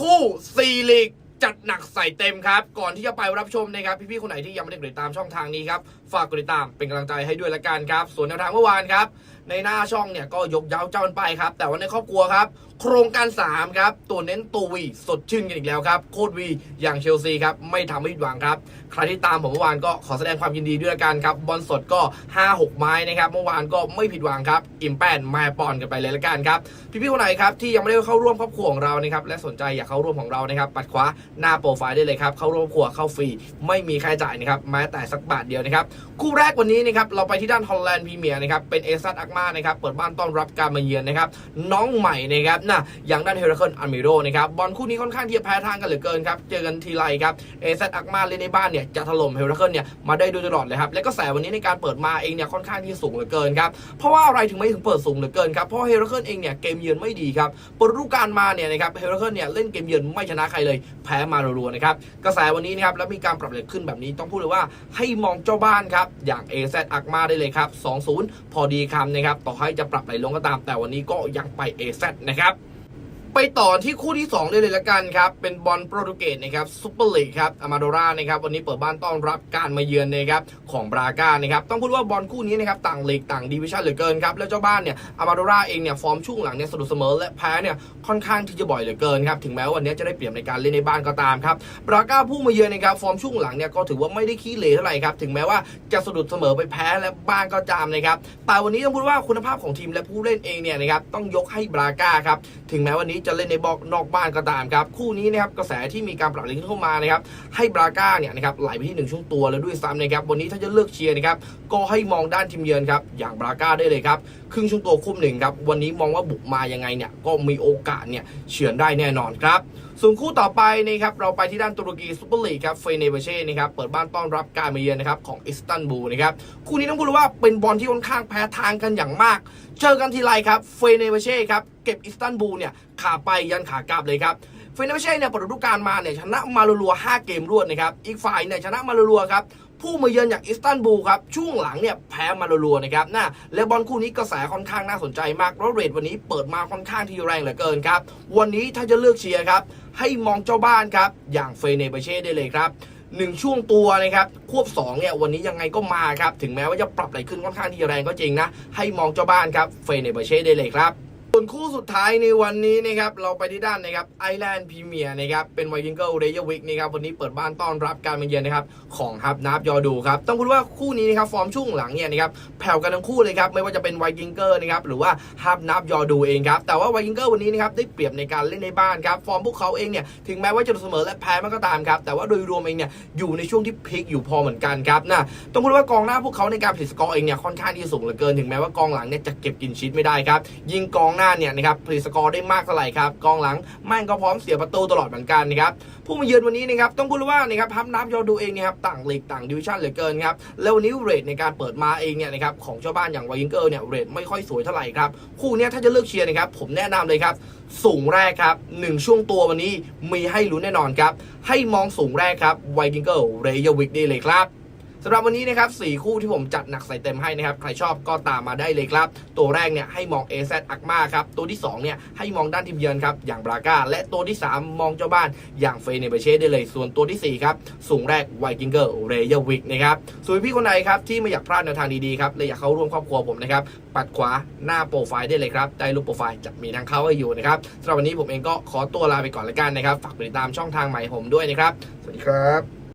คู่4ลีก จัดหนักใส่เต็มครับ ก่อนที่จะไปรับชมนะครับ พี่ๆคนไหนที่ยังไม่ได้กดติดตามช่องทางนี้ครับ ฝากกดติดตามเป็นกำลังใจให้ด้วยละกันครับ ส่วนแนวทางเมื่อวานครับ ในหน้าช่องเนี่ยก็ยกย้าเจ้ากันไปครับ แต่ว่าในครอบครัวครับ โครงการ 3 ครับ ตัวเน้นตัววีสดชื่นกันอีกแล้วครับ โคตรวีอย่างเชลซีครับ ไม่ทำให้ผิดหวังครับ ใครที่ตามผมเมื่อวานก็ขอแสดงความยินดีด้วยละกันครับ บอลสดก็ 5-6 ไม้นะครับ เมื่อวานก็ไม่ผิดหวังครับ อิ่มแป้นมาปอนกันไปเลยละกันครับ พี่ๆคนไหนครับที่ยังไม่ได้เข้าร่วมครอบครัวของเรานะครับ และสนใจอยากเข้าร่วมของเรานะครับ ปัดขวาหน้าโปรไฟล์ได้เลยครับเข้าร่วมครัวเข้าฟรีไม่มีค่าใช้จ่ายนะครับแม้แต่สักบาทเดียวนะครับคู่แรกวันนี้นะครับเราไปที่ด้านฮอลแลนด์พรีเมียร์นะครับเป็นเอซัตอักมานะครับเปิดบ้านต้อนรับการมาเยือนนะครับน้องใหม่นะครับนะอย่างด้านเฮราเคิลอัลมิโรนะครับบอลคู่นี้ค่อนข้างที่จะแพ้ทางกันเหลือเกินครับเจอกันทีไรครับเอซัตอักมาเล่นในบ้านเนี่ยจะถล่มเฮราเคิลเนี่ยมาได้โดยตลอดเลยครับและก็แสวันนี้ในการเปิดมาเองเนี่ยค่อนข้างที่สูงเหลือเกินครับเพราะว่าอะไรถึงไม่ถึงเปิดสูงเหลือเกินครับเพราะเฮราเคิลเองเนี่ยเกมเยือนไม่ดีครับเปิดฤดูกาลมาเนี่ยนะครับเฮร์เคิลเนี่ยเล่นเกมเยือนไม่ชนะใครเลยแพ้มารัวๆนะครับกระแสวันนี้นะครับแล้วมีการปรับเลทขึ้นแบบนี้ต้องพูดเลยว่าให้มองเจ้าบ้านครับอย่าง AZ อักมาได้เลยครับ2-0 พอดีคำนะครับต่อให้จะปรับไหลลงก็ตาม แต่วันนี้ก็ยังไป AZ นะครับ ไปต่อที่คู่ที่ 2 ได้เลยละกันครับ เป็นบอลโปรตุเกสนะครับซูเปอร์ลีกครับอามาโดรานะครับวันนี้เปิดบ้านต้อนรับการมาเยือนนะครับของบราก้านะครับต้องพูดว่าบอลคู่นี้นะครับต่างลีกต่างดิวิชั่นเหลือเกินครับแล้วเจ้าบ้านเนี่ยอามาโดราเองเนี่ยฟอร์มช่วงหลังเนี่ยสะดุดเสมอและแพ้เนี่ยค่อนข้างที่จะบ่อยเหลือเกินครับถึงแม้ว่าวันนี้จะได้เปรียบในการเล่นในบ้านก็ตามครับบราก้าผู้มาเยือนนะครับฟอร์มช่วงหลังเนี่ยก็ถือว่าไม่ได้ขี้เหร่เท่าไหร่ครับถึงแม้ว่าจะสะดุดเสมอไปแพ้และบ้านก็จามนะครับแต่วันนี้ต้องพูดว่าคุณภาพของทีมและผู้เล่นเองเนี่ยนะครับต้องยกให้บราก้าครับถึงแม้วันนี้จะเล่นในบอกนอกบ้านก็ตามครับ คู่นี้นะครับกระแสที่มีการปรับเลทเข้ามานะครับให้บราก้าเนี่ยนะครับไหลไปที่หนึ่งช่วงตัวแล้วด้วยซ้ำนะครับวันนี้ถ้าจะเลือกเชียร์นะครับก็ให้มองด้านทีมเยือนครับอย่างบราก้าได้เลยครับครึ่งช่วงตัวคุ้มหนึ่งครับวันนี้มองว่าบุกมายังไงเนี่ยก็มีโอกาสเนี่ยเฉือนได้แน่นอนครับ ส่วนคู่ต่อไปนะครับเราไปที่ด้านตุรกีซูเปอร์ลีกครับเฟเนเบเช่นะครับเปิดบ้านต้อนรับการมาเยือนนะครับของอิสตันบูลนะครับคู่นี้ต้องพูดเลยว่าเป็นบอลที่ค่อนข้างแพ้ทางกันอย่างมาก เจอกันทีไรครับเฟเนเบเช่ครับเก็บอิสตันบูลเนี่ยขาไปยันขากลับเลยครับเฟเนเบเช่เนี่ยเปิดฤดูกาลมาเนี่ยชนะมาลัวๆ5เกมรวดนะครับอีกฝ่ายเนี่ยชนะมาลัวๆครับ ผู้มาเยือนอย่างอิสตันบูลครับ ช่วงหลังเนี่ยแพ้มารัวๆนะครับนะและบอลคู่นี้กระแสค่อนข้างน่าสนใจมากเพราะเรทวันนี้เปิดมาค่อนข้างที่แรงเหลือเกินครับ วันนี้ถ้าจะเลือกเชียร์ครับ ให้มองเจ้าบ้านครับ อย่างเฟเนเบเช่ได้เลยครับหนึ่งช่วงตัวนะครับ ควบ2เนี่ยวันนี้ยังไงก็มาครับ ถึงแม้ว่าจะปรับไหลขึ้นค่อนข้างที่จะแรงก็จริงนะ ให้มองเจ้าบ้านครับ เฟเนเบเช่ได้เลยครับ ส่วนคู่สุดท้ายในวันนี้นะครับเราไปที่ด้านนะครับไอแลนด์พรีเมียร์นะครับเป็นไวกิงเกิลเรย์วิกนะครับวันนี้เปิดบ้านต้อนรับการมาเยือนนะครับของฮับนับยอดูครับต้องพูดว่าคู่นี้นะครับฟอร์มช่วงหลังเนี่ยนะครับแผ่วกันทั้งคู่เลยครับไม่ว่าจะเป็นไวกิงเกอร์นะครับหรือว่าฮับนับยอดูเองครับแต่ว่าไวกิงเกอร์วันนี้นะครับได้เปรียบในการเล่นในบ้านครับฟอร์มพวกเขาเองเนี่ยถึงแม้ว่าจะเสมอและแพ้มันก็ตามครับแต่ว่าโดยรวมเองเนี่ยอยู่ในช่วงที่พีคอยู่พอเหมือนกันครับนะต้องพูดว่ากองหน้าพวกเขาในการผลิตสกอร์เองเนี่ยค่อนข้างที่สูงเหลือเกินถึงแม้ว่ากองหลังเนี่ยจะเก็บกินชีตไม่ได้ครับยิงกองหน้าเนี่ยนะครับผลิตสกอร์ได้มากเท่าไหร่ครับกองหลังแม่งก็พร้อมเสียประตูตลอดเหมือนกันนะครับผู้มาเยือนวันนี้นะครับต้องพูดว่านะครับพับน้ำยอดูเองนะครับต่างลีกต่างดิวิชั่นเหลือเกินครับแล้ววันนี้เรทในการเปิดมาเองเนี่ยนะครับของเจ้าบ้านอย่างไวยิงเกอร์เนี่ยเรทไม่ค่อยสวยเท่าไหร่ครับคู่เนี้ยถ้าจะเลือกเชียร์นะครับผมแนะนำเลยครับสูงแรกครับหนึ่งช่วงตัววันนี้มีให้ลุ้นแน่นอนครับให้มองสูงแรกครับไวกิงเกอร์เรย์วิกได้เลยครับ สำหรับวันนี้นะครับ4คู่ที่ผมจัดหนักใส่เต็มให้นะครับ ใครชอบก็ตามมาได้เลยครับ ตัวแรกเนี่ยให้มอง AZ อักมาครับ ตัวที่2เนี่ยให้มองด้านทีมเยือนครับ อย่างบราก้า และตัวที่ 3 มองเจ้าบ้านอย่างเฟเนเบเช่ได้เลย ส่วนตัวทีสี่4 ครับ สูงแรกไวกิงเกอร์เรยวิกนะครับ ส่วนพี่คนไหนครับ ที่ไม่อยากพลาดแนวทางดีๆครับเลยอยากเข้าร่วมครอบครัวผมนะครับ ปัดขวาหน้าโปรไฟล์ได้เลยครับใต้รูปโปรไฟล์จะมีทางเข้าให้อยู่นะครับสำหรับวันนี้ผมเองก็ขอตัวลาไปก่อนละกันนะครับฝากติดตามช่องทางใหม่ผมด้วยนะครับสวัสดีครับ